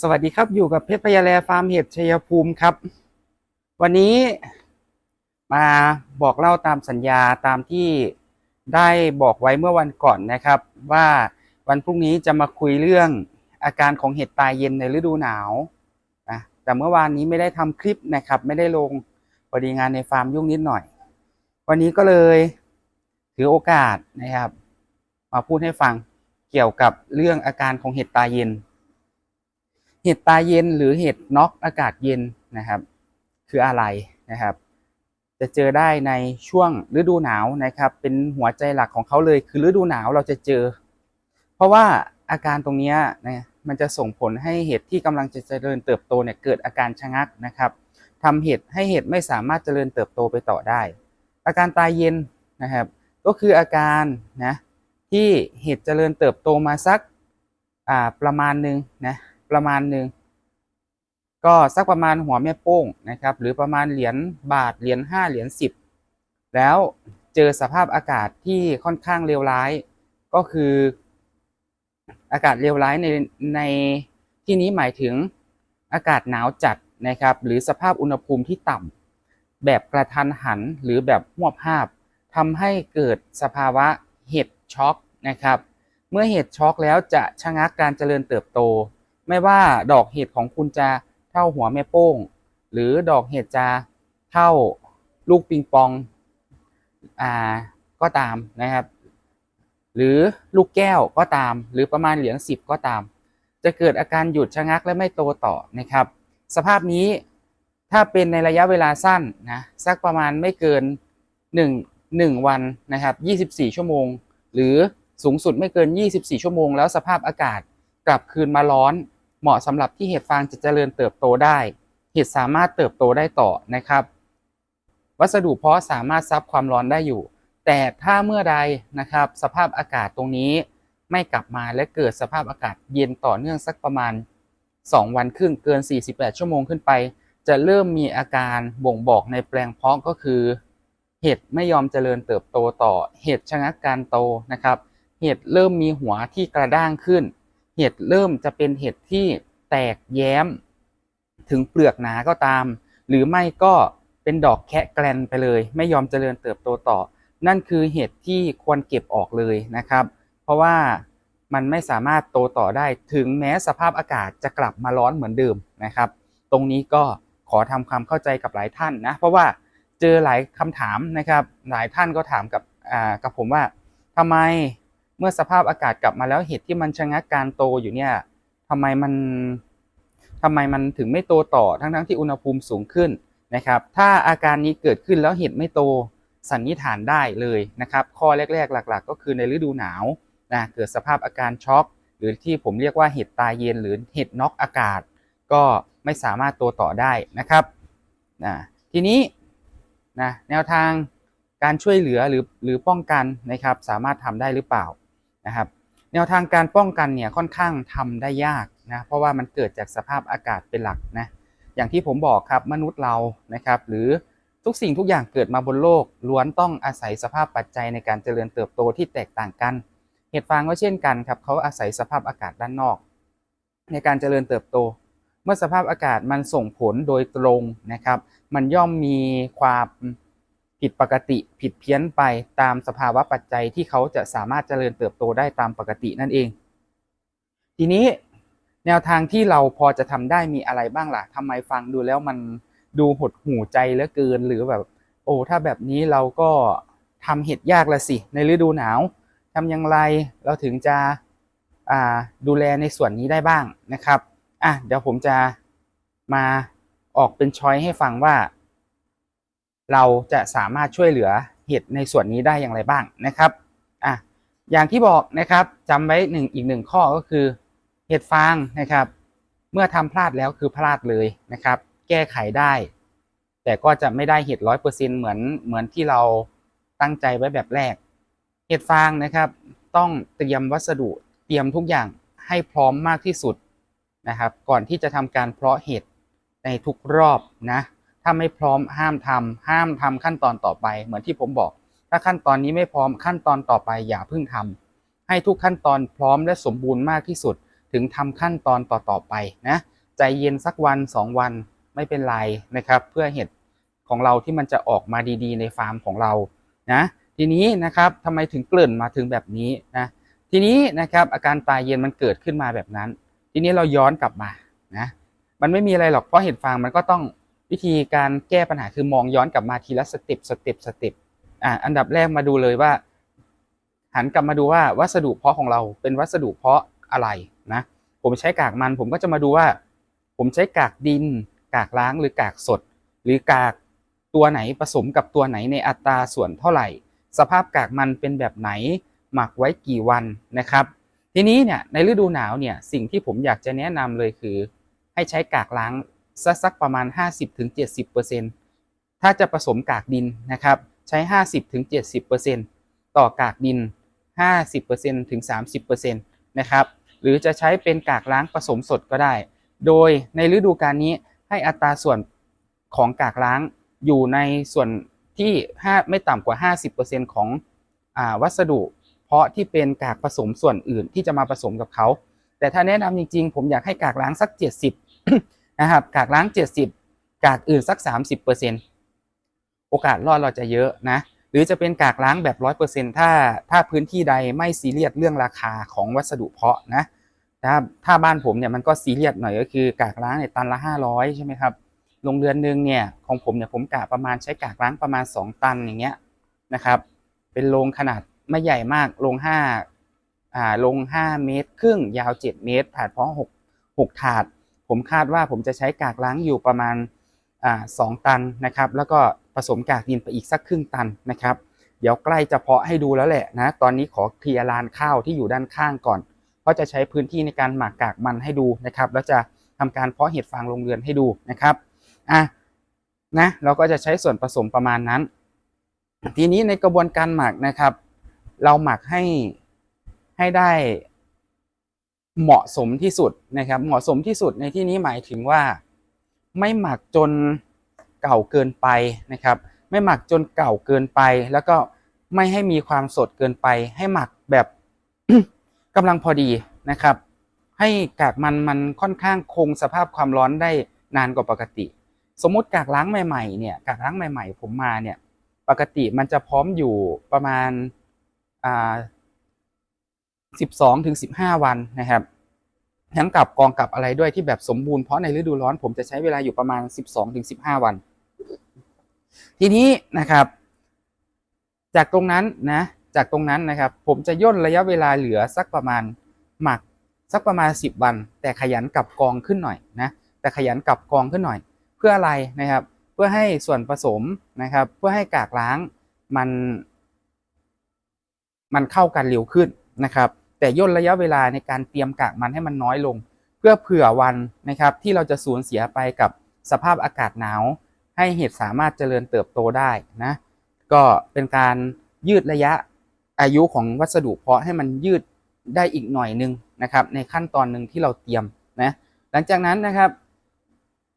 สวัสดีครับอยู่กับเพชรพยาแลฟาร์มเห็ดชัยภูมิครับ วันนี้มาบอกเล่าตามสัญญาตามที่ได้บอกไว้เมื่อวันก่อนนะครับ ว่าวันพรุ่งนี้จะมาคุยเรื่องอาการของเห็ดตายเย็นในฤดูหนาวนะแต่เมื่อวานนี้ไม่ได้ทำคลิปนะครับ ไม่ได้ลงพอดีงานในฟาร์มยุ่งนิดหน่อย วันนี้ก็เลยถือโอกาสนะครับ มาพูดให้ฟังเกี่ยวกับเรื่องอาการของเห็ดตายเย็น เห็ดตาเย็นหรือเห็ดน็อกอากาศเย็นนะครับ คืออะไรนะครับ จะเจอได้ในช่วงฤดูหนาวนะครับ เป็นหัวใจหลักของเขาเลยคือฤดูหนาวเราจะเจอ เพราะว่าอาการตรงนี้นะมันจะส่งผลให้เห็ดที่กำลังจะเจริญเติบโตเนี่ยเกิดอาการชะงักนะครับทำเห็ดให้เห็ดไม่สามารถเจริญเติบโตไปต่อได้ อาการตายเย็นนะครับ ก็คืออาการนะที่เห็ดเจริญเติบโตมาสักประมาณหนึ่งนะ ประมาณหนึ่งก็สักประมาณหัวแม่โป้งนะครับ หรือประมาณเหรียญบาทเหรียญห้าเหรียญสิบแล้วเจอสภาพอากาศที่ค่อนข้างเลวร้าย ก็คืออากาศเลวร้ายในในที่นี้หมายถึงอากาศหนาวจัดนะครับ หรือสภาพอุณหภูมิที่ต่ำแบบกระทันหันหรือแบบหวบภาพทำให้เกิดสภาวะเห็ดช็อกนะครับ เมื่อเห็ดช็อกแล้วจะชะงักการเจริญเติบโต ไม่ว่าดอกเห็ดของคุณจะเท่าหัวแม่โป้ง หรือดอกเห็ดจะเท่าลูกปิงปองอ่าก็ตามนะครับ หรือลูกแก้วก็ตาม หรือประมาณเหรียญสิบก็ตาม จะเกิดอาการหยุดชะงักและไม่โตต่อนะครับ สภาพนี้ถ้าเป็นในระยะเวลาสั้นนะสักประมาณไม่เกิน 1 1 วันนะครับ 24 ชั่วโมง หรือสูงสุดไม่เกิน 24 ชั่วโมง แล้วสภาพอากาศกลับคืนมาร้อน เหมาะสำหรับที่เห็ดฟางจะเจริญเติบโตได้ เห็ดสามารถเติบโตได้ต่อนะครับ วัสดุเพาะสามารถซับความร้อนได้อยู่ แต่ถ้าเมื่อใดนะครับสภาพอากาศตรงนี้ไม่กลับมาและเกิดสภาพอากาศเย็นต่อเนื่องสักประมาณ 2 วันครึ่งเกิน 48 ชั่วโมงขึ้นไป จะเริ่มมีอาการบ่งบอกในแปลงเพาะก็คือ เห็ดไม่ยอมเจริญเติบโตต่อ เห็ดชะงักการโตนะครับ เห็ดเริ่มมีหัวที่กระด้างขึ้น เห็ดเริ่มจะเป็นเห็ดที่แตกแย้ม ถึงเปลือกหนาก็ตาม หรือไม่ก็เป็นดอกแคะแกลนไปเลย ไม่ยอมเจริญเติบโตต่อ นั่นคือเห็ดที่ควรเก็บออกเลยนะครับ เพราะว่ามันไม่สามารถโตต่อได้ถึงแม้สภาพอากาศจะกลับมาร้อนเหมือนเดิมนะครับ ตรงนี้ก็ขอทำความเข้าใจกับหลายท่านนะเพราะว่าเจอหลายคำถามนะครับ หลายท่านก็ถามกับอ่ากับผมว่าทำไม เมื่อสภาพอากาศกลับมาแล้วเห็ดที่มันชะงักการโตอยู่เนี่ยทำไมมันทำไมมันถึงไม่โตต่อทั้งๆที่อุณหภูมิสูงขึ้นนะครับ ถ้าอาการนี้เกิดขึ้นแล้วเห็ดไม่โตสันนิษฐานได้เลยนะครับ ข้อแรก ๆ หลัก ๆ ก็คือในฤดูหนาวนะเกิดสภาพอาการช็อก หรือที่ผมเรียกว่าเห็ดตายเย็นหรือเห็ดน็อกอากาศ ก็ไม่สามารถโตต่อได้นะครับนะทีนี้นะแนวทางการช่วยเหลือหรือหรือป้องกันนะครับ สามารถทำได้หรือเปล่า นะครับ แนวทางการป้องกันเนี่ยค่อนข้างทำได้ยากนะเพราะว่ามันเกิดจากสภาพอากาศเป็นหลักนะอย่างที่ผมบอกครับมนุษย์เรานะครับ หรือทุกสิ่งทุกอย่างเกิดมาบนโลก ล้วนต้องอาศัยสภาพปัจจัยในการเจริญเติบโตที่แตกต่างกัน เห็ดฟางก็เช่นกันครับเขาอาศัยสภาพอากาศด้านนอก ในการเจริญเติบโต เมื่อสภาพอากาศมันส่งผลโดยตรงนะครับ มันย่อมมีความ ผิดปกติผิดเพี้ยนไปตามสภาวะปัจจัยที่เขาจะสามารถเจริญเติบโตได้ตามปกตินั่นเอง ทีนี้แนวทางที่เราพอจะทำได้มีอะไรบ้างล่ะทำไมฟังดูแล้วมันดูหดหูใจเหลือเกินหรือแบบ โอ้ถ้าแบบนี้เราก็ทำเห็ดยากละสิ ในฤดูหนาวทำอย่างไรเราถึงจะดูแลในส่วนนี้ได้บ้างนะครับอะเดี๋ยวผมจะมาออกเป็นช้อยให้ฟังว่า เราจะสามารถช่วยเหลือเห็ดในส่วนนี้ได้อย่างไรบ้างนะครับอะอย่างที่บอกนะครับจำไว้หนึ่งอีกหนึ่งข้อก็คือเห็ดฟางนะครับ เมื่อทำพลาดแล้วคือพลาดเลยนะครับ แก้ไขได้ แต่ก็จะไม่ได้เห็ดร้อยเปอร์เซ็นเหมือนเหมือนที่เราตั้งใจไว้แบบแรก เห็ดฟางนะครับ ต้องเตรียมวัสดุเตรียมทุกอย่างให้พร้อมมากที่สุดนะครับ ก่อนที่จะทำการเพาะเห็ดในทุกรอบนะ ถ้าไม่พร้อมห้ามทำห้ามทำขั้นตอนต่อไป เหมือนที่ผมบอก ถ้าขั้นตอนนี้ไม่พร้อมขั้นตอนต่อไปอย่าเพิ่งทำให้ทุกขั้นตอนพร้อมและสมบูรณ์มากที่สุด ถึงทำขั้นตอนต่อๆไปนะใจเย็นสักวันสองวันไม่เป็นไรนะครับ เพื่อเห็ดของเราที่มันจะออกมาดีๆ ในฟาร์มของเรานะทีนี้นะครับทำไมถึงเกิ่นมาถึงแบบนี้นะทีนี้นะครับอาการตายเย็นมันเกิดขึ้นมาแบบนั้น ทีนี้เราย้อนกลับมานะมันไม่มีอะไรหรอกเพราะเห็ดฟางมันก็ต้อง วิธีการแก้ปัญหาคือมองย้อนกลับมาทีละสเต็ปสเต็ปสเต็ปอ่าอันดับแรกมาดูเลยว่า หันกลับมาดูว่าวัสดุเพาะของเราเป็นวัสดุเพาะอะไรนะ ผมใช้กากมัน ผมก็จะมาดูว่า ผมใช้กากดิน กากล้างหรือกากสด หรือกากตัวไหนผสมกับตัวไหนในอัตราส่วนเท่าไหร่ สภาพกากมันเป็นแบบไหน หมักไว้กี่วันนะครับ ทีนี้เนี่ยในฤดูหนาวเนี่ยสิ่งที่ผมอยากจะแนะนำเลยคือ ให้ใช้กากล้าง สักสักประมาณ 50-70%ถ้าจะผสมกากดินนะครับ ใช้ 50-70%ต่อกากดิน 50%ถึง 30%นะครับหรือจะใช้เป็นกากล้างผสมสดก็ได้ โดยในฤดูกาลนี้ให้อัตราส่วนของกากล้างอยู่ในส่วนที่ 5 ไม่ต่ำกว่า 50%ของอวัสดุ เพราะที่เป็นกากผสมส่วนอื่นที่จะมาผสมกับเขา แต่ถ้าแนะนำจริงๆ ผมอยากให้กากล้างสัก 70 นะครับกากล้าง 70 กากอื่นสัก 30%โอกาสรอดเราจะเยอะนะหรือจะเป็นกากล้างแบบ 100%ถ้าถ้าพื้นที่ใดไม่ซีเรียสเรื่องราคาของวัสดุเพาะนะถ้าถ้าบ้านผมเนี่ยมันก็ซีเรียสหน่อยก็คือกากล้างในยตันละ 500 ใช่ไหมครับโรงเรือนหนึ่งเนี่ยของผมเนี่ยผมกะประมาณใช้กากล้างประมาณ 2 ตันอย่างเงี้ยนะครับเป็นโรงขนาดไม่ใหญ่มากโรง5อ่าโรง5 เมตร ครึ่งยาว 7 เมตร ถาดเพาะ6 6ถาด ผมคาดว่าผมจะใช้กากล้างอยู่ประมาณสองตันนะครับ แล้วก็ผสมกากดินไปอีกสักครึ่งตันนะครับ เดี๋ยวใกล้จะเพาะให้ดูแล้วแหละนะ ตอนนี้ขอเคลียร์ลานข้าวที่อยู่ด้านข้างก่อน เพราะจะใช้พื้นที่ในการหมักกากมันให้ดูนะครับ แล้วจะทำการเพาะเห็ดฟางโรงเรือนให้ดูนะครับอะนะเราก็จะใช้ส่วนผสมประมาณนั้น ทีนี้ในกระบวนการหมักนะครับ เราหมักให้ให้ได้ เหมาะสมที่สุดนะครับ เหมาะสมที่สุดในที่นี้หมายถึงว่า ไม่หมักจนเก่าเกินไปนะครับ ไม่หมักจนเก่าเกินไป แล้วก็ไม่ให้มีความสดเกินไป ให้หมักแบบกำลังพอดีนะครับ ให้กากมันมันค่อนข้างคงสภาพความร้อนได้นานกว่าปกติ สมมุติกากล้างใหม่ๆเนี่ยกากล้างใหม่ ๆ ผมมาเนี่ยปกติมันจะพร้อมอยู่ประมาณอ่า สิบสองถึงสิบห้าวันนะครับ ทั้งกับกองกับอะไรด้วยที่แบบสมบูรณ์เพราะในฤดูร้อนผมจะใช้เวลาอยู่ประมาณ 12-15 วัน ทีนี้นะครับ จากตรงนั้นนะจากตรงนั้นนะครับ ผมจะย่นระยะเวลาเหลือสักประมาณหมักสักประมาณ 10 วัน แต่ขยันกับกองขึ้นหน่อยนะแต่ขยันกับกองขึ้นหน่อย เพื่ออะไรนะครับ เพื่อให้ส่วนผสมนะครับ เพื่อให้กากล้างมัน มันเข้ากันเร็วขึ้นนะครับ แต่ย่นระยะเวลาในการเตรียมกากมันให้มันน้อยลง เพื่อเผื่อวันนะครับที่เราจะสูญเสียไปกับสภาพอากาศหนาว ให้เห็ดสามารถเจริญเติบโตได้นะก็เป็นการยืดระยะอายุของวัสดุเพาะให้มันยืดได้อีกหน่อยนึงนะครับในขั้นตอนหนึ่งที่เราเตรียมนะหลังจากนั้นนะครับ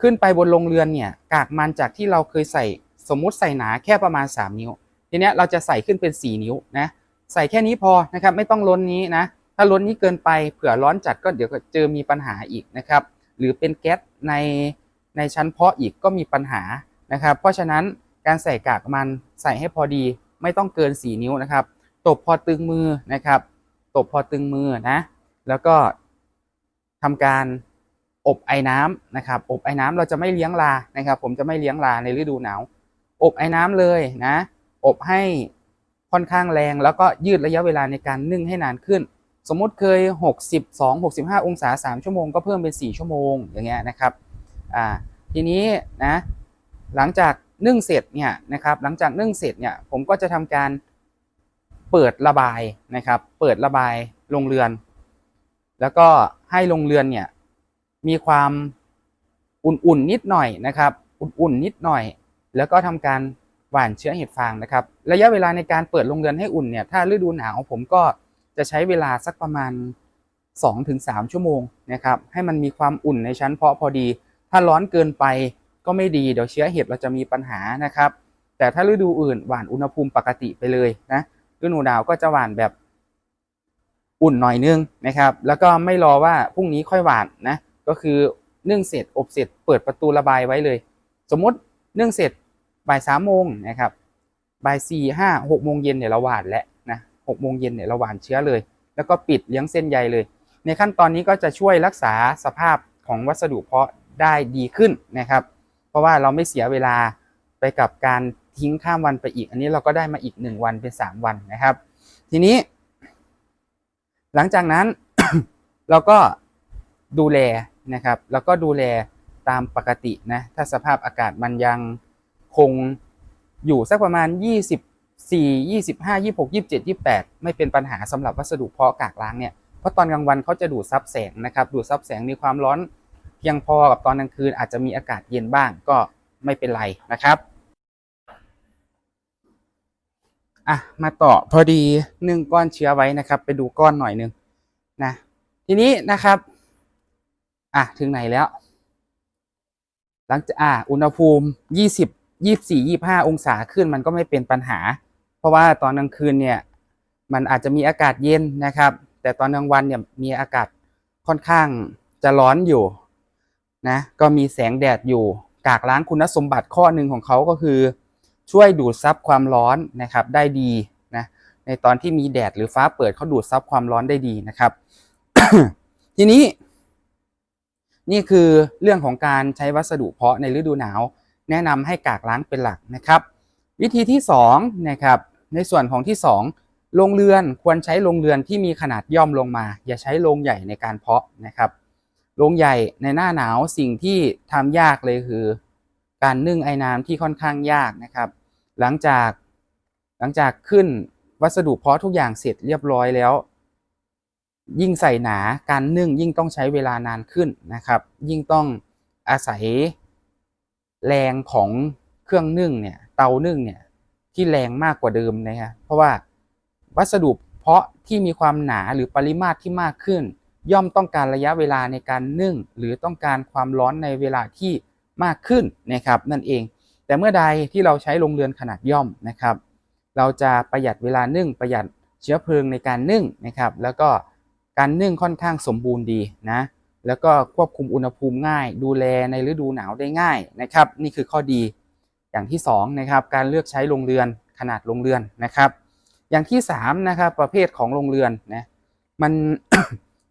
ขึ้นไปบนโรงเรือนเนี่ยกากมันจากที่เราเคยใส่สมมุติใส่หนาแค่ประมาณ 3 นิ้ว ทีเนี้ยเราจะใส่ขึ้นเป็น 4 นิ้วนะใส่แค่นี้พอนะครับไม่ต้องล้นนี้นะ ถ้าล้นนี้เกินไปเผื่อร้อนจัดก็เดี๋ยวเจอมีปัญหาอีกนะครับ หรือเป็นแก๊สในในชั้นเพาะอีกก็มีปัญหานะครับ เพราะฉะนั้นการใส่กากมันใส่ให้พอดีไม่ต้องเกิน 4 นิ้วนะครับ ตบพอตึงมือนะครับ ตบพอตึงมือนะ แล้วก็ทำการอบไอ้น้ำนะครับ อบไอ้น้ำเราจะไม่เลี้ยงลานะครับ ผมจะไม่เลี้ยงลาในฤดูหนาว อบไอ้น้ำเลยนะ อบให้ค่อนข้างแรง แล้วก็ยืดระยะเวลาในการนึ่งให้นานขึ้น สมมุติเคย 62 65 องศา 3 ชั่วโมงก็เพิ่มเป็น 4 ชั่วโมงอย่างเงี้ยนะครับอ่าทีนี้นะหลังจากนึ่งเสร็จเนี่ยนะครับหลังจากนึ่งเสร็จเนี่ยผมก็จะทำการเปิดระบายนะครับ เปิดระบายโรงเรือน แล้วก็ให้โรงเรือนเนี่ยมีความอุ่นๆนิดหน่อยนะครับ อุ่นๆนิดหน่อย แล้วก็ทำการหว่านเชื้อเห็ดฟางนะครับ ระยะเวลาในการเปิดโรงเรือนให้อุ่นเนี่ยถ้าฤดูหนาวผมก็ จะใช้เวลาสักประมาณ 2-3 ชั่วโมงนะครับให้มันมีความอุ่นในชั้นเพาะพอดี ถ้าร้อนเกินไปก็ไม่ดีเดี๋ยวเชื้อเห็ดเราจะมีปัญหานะครับ แต่ถ้าฤดูอื่นหว่านอุณหภูมิปกติไปเลยนะฤดูหนาวก็จะหว่านแบบอุ่นหน่อยนึงนะครับ แล้วก็ไม่รอว่าพรุ่งนี้ค่อยหวานนะก็คือนึ่งเสร็จอบเสร็จเปิดประตูระบายไว้เลย สมมตินึ่งเสร็จบ่ายสามโมงนะครับบ่ายสี่ห้าหกโมงเย็นเนี่ยเราหวานแล้วนะ หกโมงเย็นเนี่ยเราหวานเชื้อเลย แล้วก็ปิดเลี้ยงเส้นใยเลย ในขั้นตอนนี้ก็จะช่วยรักษาสภาพของวัสดุเพาะได้ดีขึ้นนะครับ เพราะว่าเราไม่เสียเวลาไปกับการทิ้งข้ามวันไปอีก อันนี้เราก็ได้มาอีกหนึ่งวันเป็นสามวันนะครับ ทีนี้ หลังจากนั้น เราก็ดูแลนะครับ แล้วก็ดูแลตามปกตินะ ถ้าสภาพอากาศมันยังคงอยู่สักประมาณ 4 25 26 27 28 ไม่เป็นปัญหาสำหรับวัสดุเพาะกากล้างเนี่ยเพราะตอนกลางวันเขาจะดูดซับแสงนะครับดูดซับแสงมีความร้อนเพียงพอกับตอนกลางคืนอาจจะมีอากาศเย็นบ้างก็ไม่เป็นไรนะครับอะมาต่อพอดีนึ่งก้อนเชื้อไว้นะครับ ไปดูก้อนหน่อยนึงนะทีนี้นะครับอะถึงไหนแล้ว หลังจากอะอุณหภูมิยี่สิบยี่สี่ยี่ห้าองศาขึ้นมันก็ไม่เป็นปัญหา เพราะว่าตอนกลางคืนเนี่ยมันอาจจะมีอากาศเย็นนะครับ แต่ตอนกลางวันเนี่ยมีอากาศค่อนข้างจะร้อนอยู่นะก็มีแสงแดดอยู่กากล้างคุณสมบัติข้อหนึ่งของเขาก็คือ ช่วยดูดซับความร้อนนะครับได้ดีนะในตอนที่มีแดดหรือฟ้าเปิดเขาดูดซับความร้อนได้ดีนะครับ ทีนี้ นี่คือเรื่องของการใช้วัสดุเพาะในฤดูหนาว แนะนำให้กากล้างเป็นหลักนะครับ วิธีที่2นะครับ ในส่วนของที่ 2 โรงเรือนควรใช้โรงเรือนที่มีขนาดย่อมลงมา อย่าใช้โรงใหญ่ในการเพาะนะครับโรงใหญ่ในหน้าหนาวสิ่งที่ทำยากเลยคือ การนึ่งไอ้น้ำที่ค่อนข้างยากนะครับ หลังจากหลังจากขึ้นวัสดุเพาะทุกอย่างเสร็จเรียบร้อยแล้ว ยิ่งใส่หนาการนึ่งยิ่งต้องใช้เวลานานขึ้นนะครับ ยิ่งต้องอาศัยแรงของเครื่องนึ่งเนี่ยเตานึ่งเนี่ย ที่แรงมากกว่าเดิมนะฮะเพราะว่าวัสดุเพาะที่มีความหนาหรือปริมาตรที่มากขึ้น ย่อมต้องการระยะเวลาในการนึ่ง หรือต้องการความร้อนในเวลาที่มากขึ้นนะครับนั่นเอง แต่เมื่อใดที่เราใช้โรงเรือนขนาดย่อมนะครับ เราจะประหยัดเวลานึ่งประหยัดเชื้อเพลิงในการนึ่งนะครับ แล้วก็การนึ่งค่อนข้างสมบูรณ์ดีนะแล้วก็ควบคุมอุณหภูมิง่าย ดูแลในฤดูหนาวได้ง่ายนะครับ นี่คือข้อดี อย่างที่2นะครับการเลือกใช้โรงเรือนขนาดโรงเรือนนะครับ อย่างที่3นะครับประเภทของโรงเรือนนะมัน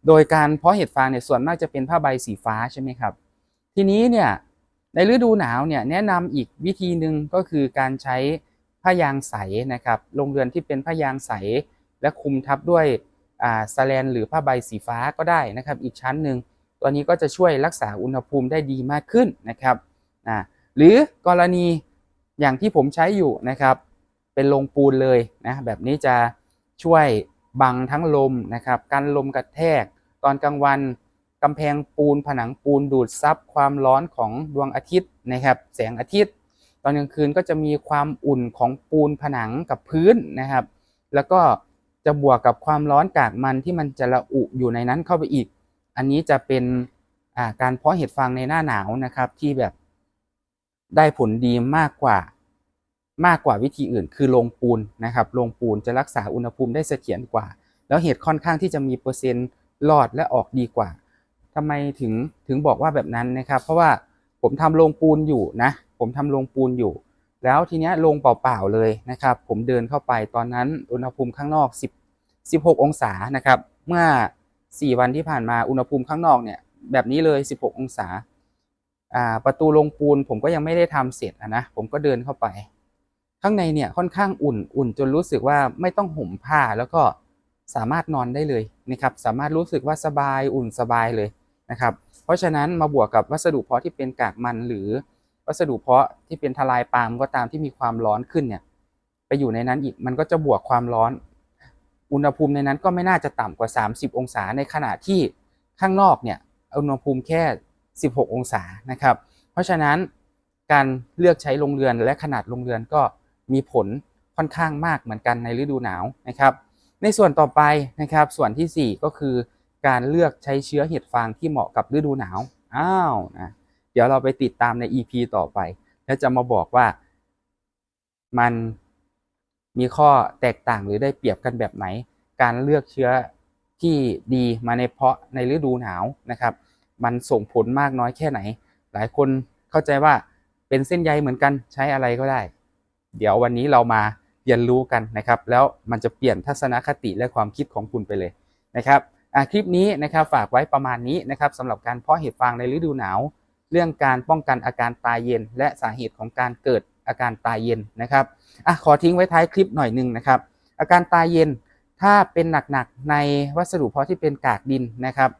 โดยการเพาะเห็ดฟางเนี่ยส่วนมากจะเป็นผ้าใบสีฟ้าใช่ไหมครับ ทีนี้เนี่ยในฤดูหนาวเนี่ยแนะนำอีกวิธีหนึ่งก็คือการใช้ผ้ายางใสนะครับโรงเรือนที่เป็นผ้ายางใส และคุมทับด้วยอ่าสแลน หรือผ้าใบสีฟ้าก็ได้นะครับ อีกชั้นหนึ่งตัวนี้ก็จะช่วยรักษาอุณหภูมิได้ดีมากขึ้นนะครับอ่า หรือกรณีอย่างที่ผมใช้อยู่นะครับ เป็นโรงปูนเลยนะแบบนี้จะช่วยบังทั้งลมนะครับกันลมกระแทก ตอนกลางวันกำแพงปูนผนังปูนดูดซับความร้อนของดวงอาทิตย์นะครับ แสงอาทิตย์ ตอนกลางคืนก็จะมีความอุ่นของปูนผนังกับพื้นนะครับ แล้วก็จะบวกกับความร้อนกากมันที่มันจะระอุอยู่ในนั้นเข้าไปอีก อันนี้จะเป็นการเพาะเห็ดฟางในหน้าหนาวนะครับที่แบบ ได้ผลดีมากกว่ามากกว่าวิธีอื่น คือลงปูนนะครับลงปูนจะรักษาอุณหภูมิได้เสถียรกว่า แล้วเห็ดค่อนข้างที่จะมีเปอร์เซ็นต์รอดและออกดีกว่าทำไมถึงถึงบอกว่าแบบนั้นนะครับ เพราะว่าผมทำโรงปูนอยู่นะ ผมทำโรงปูนอยู่ แล้วทีเนี้ยลงเปล่าๆเลยนะครับ ผมเดินเข้าไปตอนนั้นอุณหภูมิข้างนอก 10 16 องศานะครับ เมื่อ 4 วันที่ผ่านมาอุณหภูมิข้างนอกเนี่ยแบบนี้เลย 16 องศา ประตูลงปูนผมก็ยังไม่ได้ทำเสร็จนะผมก็เดินเข้าไป ข้างในเนี่ยค่อนข้างอุ่นอุ่นจนรู้สึกว่าไม่ต้องห่มผ้าแล้วก็สามารถนอนได้เลยนะครับสามารถรู้สึกว่าสบายอุ่นสบายเลยนะครับ เพราะฉะนั้นมาบวกกับวัสดุเพาะที่เป็นกากมันหรือวัสดุเพาะที่เป็นทลายปาล์มก็ตามที่มีความร้อนขึ้นเนี่ยไปอยู่ในนั้นอีกมันก็จะบวกความร้อน อุณหภูมิในนั้นก็ไม่น่าจะต่ำกว่า 30 องศาในขณะที่ข้างนอกเนี่ยอุณหภูมิแค่ 16 องศานะครับ เพราะฉะนั้นการเลือกใช้โรงเรือนและขนาดโรงเรือนก็มีผลค่อนข้างมากเหมือนกันในฤดูหนาวนะครับ ในส่วนต่อไปนะครับ ส่วนทีสี่ 4 ก็คือการเลือกใช้เชื้อเห็ดฟางที่เหมาะกับฤดูหนาว อ้าวนะเดี๋ยวเราไปติดตามใน EP ต่อไป แล้วจะมาบอกว่ามันมีข้อแตกต่างหรือได้เปรียบกันแบบไหน การเลือกเชื้อที่ดีมาในเพาะในฤดูหนาวนะครับ มันส่งผลมากน้อยแค่ไหน หลายคนเข้าใจว่าเป็นเส้นใยเหมือนกันใช้อะไรก็ได้ เดี๋ยววันนี้เรามาเรียนรู้กันนะครับ แล้วมันจะเปลี่ยนทัศนคติและความคิดของคุณไปเลยนะครับคลิปนี้นะครับฝากไว้ประมาณนี้นะครับสำหรับการเพาะเห็ดฟางในฤดูหนาว เรื่องการป้องกันอาการตายเย็น และสาเหตุของการเกิดอาการตายเย็นนะครับอะขอทิ้งไว้ท้ายคลิปหน่อยหนึงนะครับ อาการตายเย็นถ้าเป็นหนักๆในวัสดุเพาะที่เป็นกากดินนะครับ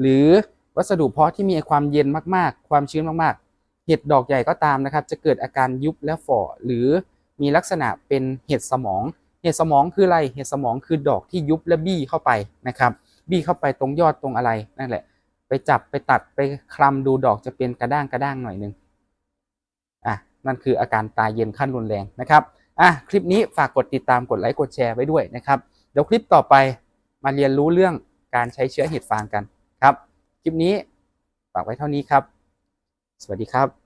หรือ วัสดุเพาะที่มีความเย็นมากๆ ความชื้นมากๆ เห็ดดอกใหญ่ก็ตามนะครับ จะเกิดอาการยุบและฝ่อหรือมีลักษณะเป็นเห็ดสมอง เห็ดสมองคืออะไร เห็ดสมองคือดอกที่ยุบและบี้เข้าไปนะครับ บี้เข้าไปตรงยอดตรงอะไรนั่นแหละ ไปจับไปตัดไปคลำดูดอกจะเป็นกระด้างกระด้างหน่อยนึงอะนั่นคืออาการตายเย็นขั้นรุนแรงนะครับอะคลิปนี้ฝากกดติดตามกดไลค์กดแชร์ไว้ด้วยนะครับ เดี๋ยวคลิปต่อไปมาเรียนรู้เรื่องการใช้เชื้อเห็ดฟางกันครับ คลิปนี้ฝากไว้เท่านี้ครับ สวัสดีครับ